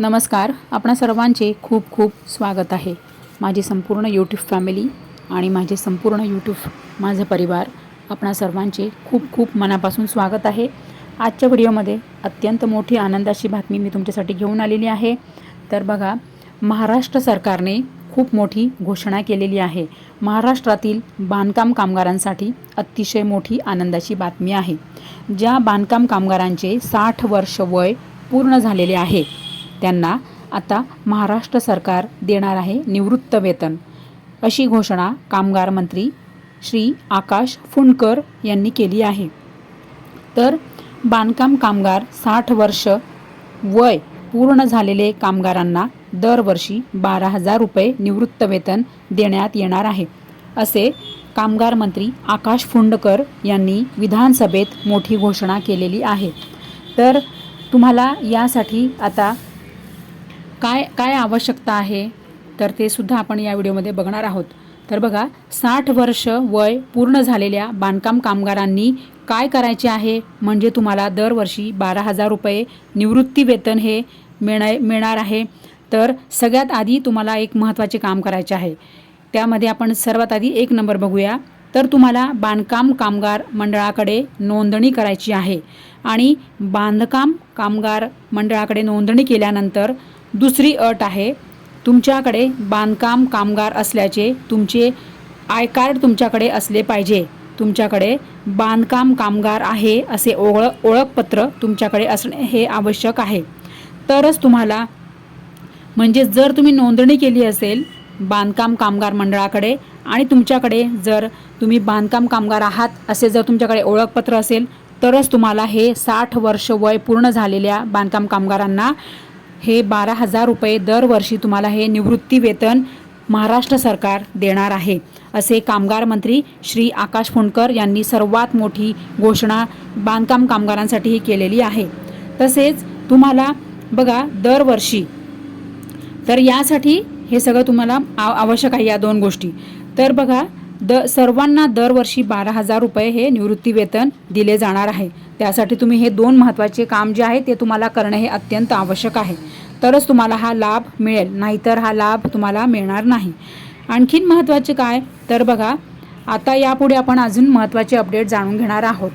नमस्कार. आपणा सर्वांचे खूप खूप स्वागत आहे. माझी संपूर्ण यूट्यूब फॅमिली आणि माझे संपूर्ण यूट्यूब माझा परिवार आपणा सर्वांचे खूप खूप मनापासून स्वागत आहे. आजच्या व्हिडिओमध्ये अत्यंत मोठी आनंदाची बातमी मी तुमच्यासाठी घेऊन आलेली आहे. तर बघा महाराष्ट्र सरकारने खूप मोठी घोषणा केलेली आहे. महाराष्ट्रातील बांधकाम कामगारांसाठी अतिशय मोठी आनंदाची बातमी आहे. ज्या बांधकाम कामगारांचे साठ वर्ष वय पूर्ण झालेले आहे त्यांना आता महाराष्ट्र सरकार देणार आहे निवृत्त वेतन. अशी घोषणा कामगार मंत्री श्री आकाश फुंडकर यांनी केली आहे. तर बांधकाम कामगार साठ वर्ष वय पूर्ण झालेले कामगारांना दरवर्षी बारा हजार रुपये निवृत्त वेतन देण्यात येणार आहे असे कामगार मंत्री आकाश फुंडकर यांनी विधानसभेत मोठी घोषणा केलेली आहे. तर तुम्हाला यासाठी आता काय काय आवश्यकता आहे? तर ते सुद्धा आपण या व्हिडिओमध्ये बघणार आहोत. तर बघा साठ वर्ष वय पूर्ण झालेल्या बांधकाम कामगारांनी काय करायचे आहे? म्हणजे तुम्हाला दरवर्षी बारा हजार रुपये निवृत्ती वेतन हे मिळणार मिळणार आहे. तर सगळ्यात आधी तुम्हाला एक महत्त्वाचे काम करायचे आहे. त्यामध्ये आपण सर्वात आधी एक नंबर बघूया. तर तुम्हाला बांधकाम कामगार मंडळाकडे नोंदणी करायची आहे. आणि बांधकाम कामगार मंडळाकडे नोंदणी केल्यानंतर दुसरी अट आहे तुमच्याकडे बांधकाम कामगार असल्याचे तुमचे आय कार्ड तुमच्याकडे असले पाहिजे. तुमच्याकडे बांधकाम कामगार आहे असे ओळ ओळखपत्र तुमच्याकडे असणे हे आवश्यक आहे. तरच तुम्हाला म्हणजे जर तुम्ही नोंदणी केली असेल बांधकाम कामगार मंडळाकडे आणि तुमच्याकडे जर तुम्ही बांधकाम कामगार आहात असे जर तुमच्याकडे ओळखपत्र असेल तरच तुम्हाला हे साठ वर्ष वय पूर्ण झालेल्या बांधकाम कामगारांना हे बारा हजार रुपये दरवर्षी तुम्हाला हे निवृत्ती वेतन महाराष्ट्र सरकार देणार आहे असे कामगार मंत्री श्री आकाश फुंडकर यांनी सर्वात मोठी घोषणा बांधकाम कामगारांसाठीही केलेली आहे. तसेच तुम्हाला बघा दरवर्षी तर यासाठी हे सगळं तुम्हाला आव आवश्यक आहे या दोन गोष्टी. तर बघा द सर्वांना दरवर्षी बारा हजार रुपये हे निवृत्ती वेतन दिले जाणार आहे. त्यासाठी तुम्ही हे दोन महत्त्वाचे काम जे आहे ते तुम्हाला करणं हे अत्यंत आवश्यक आहे. तरच तुम्हाला हा लाभ मिळेल नाहीतर हा लाभ तुम्हाला मिळणार नाही. आणखीन महत्त्वाचे काय? तर बघा आता यापुढे आपण अजून महत्त्वाचे अपडेट जाणून घेणार आहोत.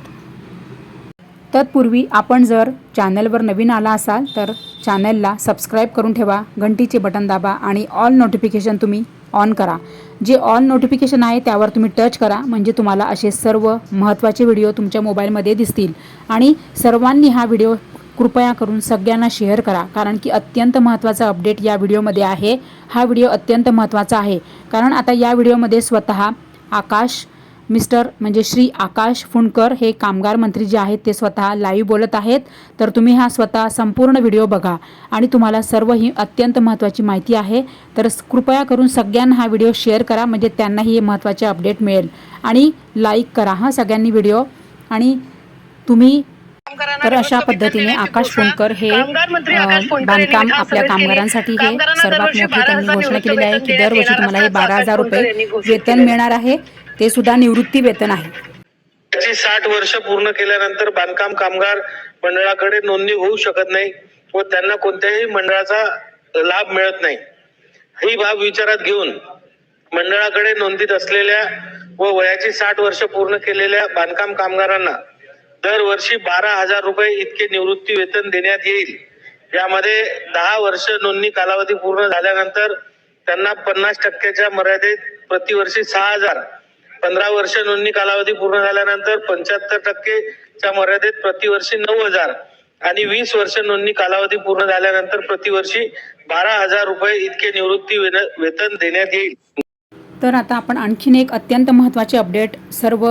तत्पूर्वी आपण जर चॅनलवर नवीन आला असाल तर चॅनलला सबस्क्राईब करून ठेवा घंटीचे बटन दाबा आणि ऑल नोटिफिकेशन तुम्ही ऑन करा. जे ऑल नोटिफिकेशन आहे त्यावर तुम्ही टच करा म्हणजे तुम्हाला असे सर्व महत्त्वाचे व्हिडिओ तुमच्या मोबाईलमध्ये दिसतील. आणि सर्वांनी हा व्हिडिओ कृपया करून सगळ्यांना शेअर करा कारण की अत्यंत महत्त्वाचा अपडेट या व्हिडिओमध्ये आहे. हा व्हिडिओ अत्यंत महत्त्वाचा आहे. कारण आता या व्हिडिओमध्ये स्वतः आकाश मिस्टर म्हणजे श्री आकाश फुंडकर हे कामगार मंत्री जे आहेत ते स्वतः लाईव्ह बोलत आहेत. तर तुम्ही हा स्वतः संपूर्ण व्हिडिओ बघा. आणि तुम्हाला सर्व ही अत्यंत महत्त्वाची माहिती आहे. तर कृपया करून सगळ्यांना हा व्हिडिओ शेअर करा. म्हणजे त्यांनाही हे महत्त्वाचे अपडेट मिळेल. आणि लाईक करा हा सगळ्यांनी व्हिडिओ आणि तुम्ही तर अशा पद्धतीने आकाश फुंडकर हे बांधकाम आपल्या कामगारांसाठी हे सर्वात मोठी त्यांनी घोषणा केलेली आहे की दरवर्षी तुम्हाला हे बारा हजार रुपये वेतन मिळणार आहे. ते सुद्धा निवृत्ती वेतन आहे. त्याची साठ वर्ष पूर्ण केल्यानंतर बांधकाम कामगार मंडळाकडे नोंदणी होऊ शकत नाही व त्यांना कोणत्याही मंडळाचा लाभ मिळत नाही. ही बाब विचारात घेऊन मंडळाकडे नोंदीत असलेल्या व वयाची साठ वर्ष पूर्ण केलेल्या बांधकाम कामगारांना दरवर्षी बारा हजार रुपये इतके निवृत्ती वेतन देण्यात येईल. यामध्ये दहा वर्ष नोंदणी कालावधी पूर्ण झाल्यानंतर त्यांना पन्नास टक्क्याच्या मर्यादेत प्रतिवर्षी सहा हजार पंधरा वर्ष नोंदणी कालावधी पूर्ण झाल्यानंतर पंच्याहत्तर टक्केच्या मर्यादेत प्रतिवर्षी नऊ हजार आणि वीस वर्ष नोंदणी कालावधी पूर्ण झाल्यानंतर प्रतिवर्षी बारा हजार रुपये इतके निवृत्ती वेतन देण्यात येईल. तर आता आपण आणखीन एक अत्यंत महत्त्वाचे अपडेट सर्व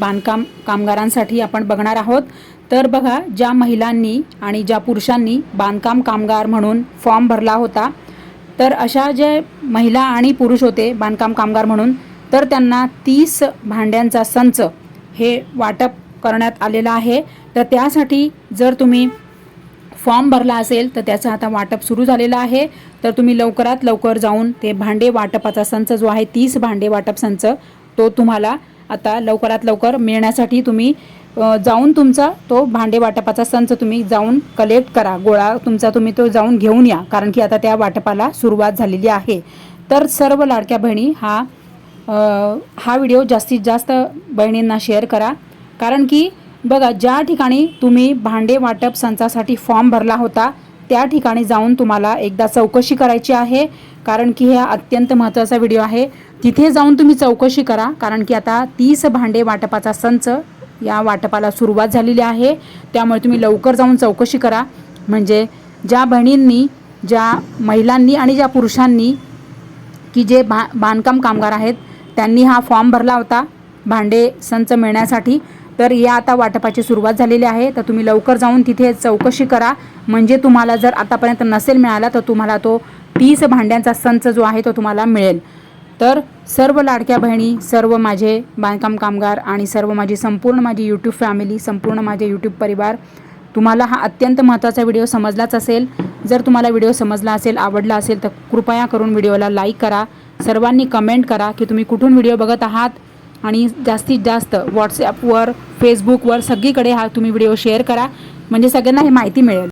बांधकाम कामगारांसाठी आपण बघणार आहोत. तर बघा ज्या महिलांनी आणि ज्या पुरुषांनी बांधकाम कामगार म्हणून फॉर्म भरला होता तर अशा जे महिला आणि पुरुष होते बांधकाम कामगार म्हणून तर त्यांना तीस भांड्यांचा संच हे वाटप करण्यात आलेला आहे. तर त्यासाठी जर तुम्ही फॉर्म भरला असेल तर त्याचं आता वाटप सुरू झालेलं आहे. तर तुम्ही लवकरात लवकर जाऊन ते भांडे वाटपाचा संच जो आहे तीस भांडे वाटप संच तो तुम्हाला आता लवकरात लवकर मिळण्यासाठी तुम्ही जाऊन तुमचा तो भांडे वाटपाचा संच तुम्ही जाऊन कलेक्ट करा. गोळा तुमचा तुम्ही तो जाऊन घेऊन या कारण की आता त्या वाटपाला सुरुवात झालेली आहे. तर सर्व लाडक्या बहिणी हा हा व्हिडिओ जास्तीत जास्त बहिणींना शेअर करा. कारण की बघा ज्या ठिकाणी तुम्ही भांडे वाटप संचासाठी फॉर्म भरला होता त्या ठिकाणी जाऊन तुम्हाला एकदा चौकशी करायची आहे. कारण की हा अत्यंत महत्त्वाचा व्हिडिओ आहे. तिथे जाऊन तुम्ही चौकशी करा. कारण की आता तीस भांडे वाटपाचा संच या वाटपाला सुरुवात झालेली आहे. त्यामुळे तुम्ही लवकर जाऊन चौकशी करा. म्हणजे ज्या बहिणींनी ज्या महिलांनी आणि ज्या पुरुषांनी की जे बा बांधकाम कामगार आहेत त्यांनी हा फॉर्म भरला होता भांडे संच मिळण्यासाठी. तर या आता वाटपाची सुरुवात झालेली आहे. तर तुम्ही लवकर जाऊन तिथे चौकशी करा. म्हणजे तुम्हाला जर आतापर्यंत नसेल मिळाला तर तुम्हाला तो तीस भांड्यांचा संच जो आहे तो तुम्हाला मिळेल. तर सर्व लाडक्या बहिणी सर्व माझे बांधकाम कामगार आणि सर्व माझी संपूर्ण माझी यूट्यूब फॅमिली संपूर्ण माझे यूट्यूब परिवार तुम्हाला हा अत्यंत महत्त्वाचा व्हिडिओ समजलाच असेल. जर तुम्हाला व्हिडिओ समजला असेल आवडला असेल तर कृपया करून व्हिडिओला लाईक करा. सर्वांनी कमेंट करा की तुम्ही कुठून व्हिडिओ बघत आहात? आणि जास्तीत जास्त व्हॉट्सॲपवर फेसबुकवर सगळीकडे हा तुम्ही व्हिडिओ शेअर करा. म्हणजे सगळ्यांना ही माहिती मिळेल.